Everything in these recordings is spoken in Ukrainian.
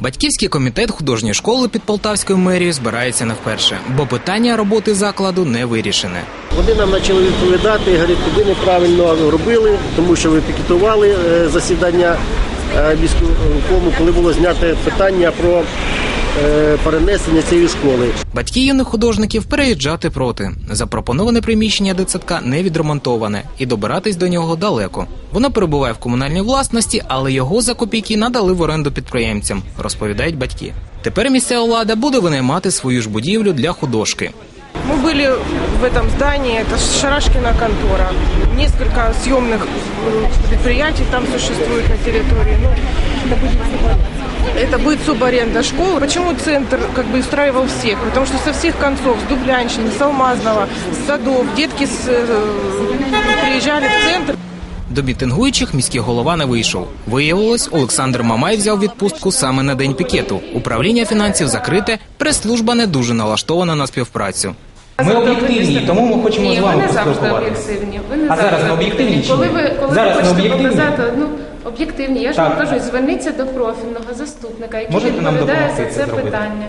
Батьківський комітет художньої школи під Полтавською мерією збирається не вперше, бо питання роботи закладу не вирішене. Вони нам почали відповідати, говорять, ви неправильно робили, тому що ви пікетували е, засідання міського міському, коли було знято питання про е, перенесення цієї школи. Батьки юних художників переїжджати проти. Запропоноване приміщення дитсадка не відремонтоване і добиратись до нього далеко. Воно перебуває в комунальній власності, але його за копійки надали в оренду підприємцям, розповідають батьки. Тепер місцева влада буде винаймати свою ж будівлю для художки. Мы были в этом здании, это Шарашкина контора. Несколько съемных м, предприятий там существует на территории. Ну, это будет субаренда. Школы. Почему центр как бы устраивал всех? Потому что со всех концов, с Дублянщины, с Алмазного, с садов, детки с, э, приезжали в центр. До мітингуючих міський голова не вийшов. Виявилось, Олександр Мамай взяв відпустку саме на день пікету. Управління фінансів закрите, прес-служба не дуже налаштована на співпрацю. Ми об'єктивні, тому ми хочемо Ні, з вами поспілкуватися. А зараз ми об'єктивні чи Коли ви, коли Зараз ви хочете об'єктивні? показати, ну, об'єктивні, я ж Так. вам кажу, зверніться до профільного заступника, який Можете нам відповідає допомогти за це це зробити? питання.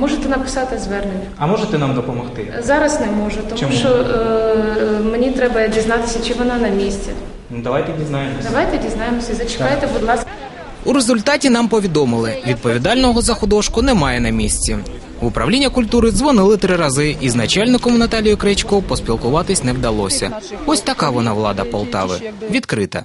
Можете написати звернення. А можете нам допомогти? Зараз не можу, тому Чому? що е, мені треба дізнатися, чи вона на місці. Ну, давайте дізнаємося. Давайте дізнаємося. Зачекайте, будь ласка. У результаті нам повідомили, відповідального за художку немає на місці. В управління культури дзвонили три рази, і з начальником Наталією Кречко поспілкуватись не вдалося. Ось така вона влада Полтави. Відкрита.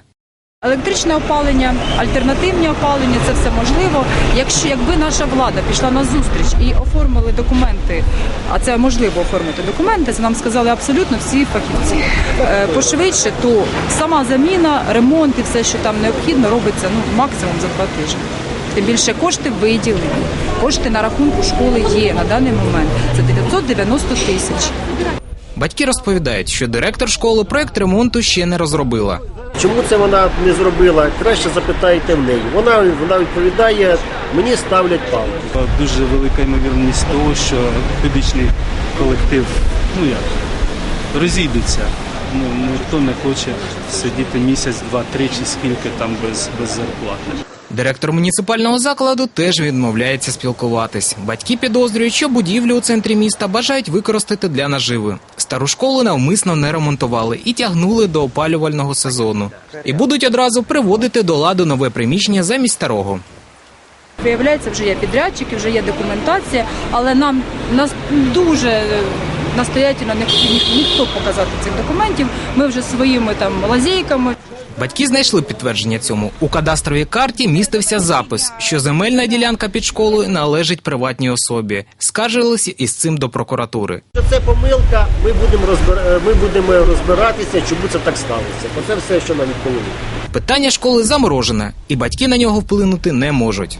Електричне опалення, альтернативні опалення це все можливо. Якщо якби наша влада пішла на зустріч і оформили документи, а це можливо оформити документи, це нам сказали абсолютно всі фахівці. е, Пошвидше, то сама заміна, ремонт і все, що там необхідно, робиться ну максимум за два тижні. Тим більше кошти виділені. Кошти на рахунку школи є на даний момент. Це 990 тисяч. Батьки розповідають, що директор школи проект ремонту ще не розробила. Чому це вона не зробила? Краще запитайте в неї. Вона, вона відповідає, мені ставлять палку. Дуже велика ймовірність того, що педагогічний колектив ну як, розійдеться. Ну, ніхто не хоче сидіти місяць, два, три чи скільки там без, без зарплати. Директор муніципального закладу теж відмовляється спілкуватись. Батьки підозрюють, що будівлю у центрі міста бажають використати для наживи. Стару школу навмисно не ремонтували і тягнули до опалювального сезону. І будуть одразу приводити до ладу нове приміщення замість старого. Виявляється, вже є підрядчики, вже є документація, але нам нас дуже е, настоятельно не ніхто показати цих документів. Ми вже своїми там лазейками. Батьки знайшли підтвердження цьому. У кадастровій карті містився запис, що земельна ділянка під школою належить приватній особі. Скаржилися із цим до прокуратури. Це помилка, ми будемо розбир... е, ми будемо розбиратися, чому це так сталося. Бо це все, що нам відповіли. Питання школи заморожене, і батьки на нього вплинути не можуть.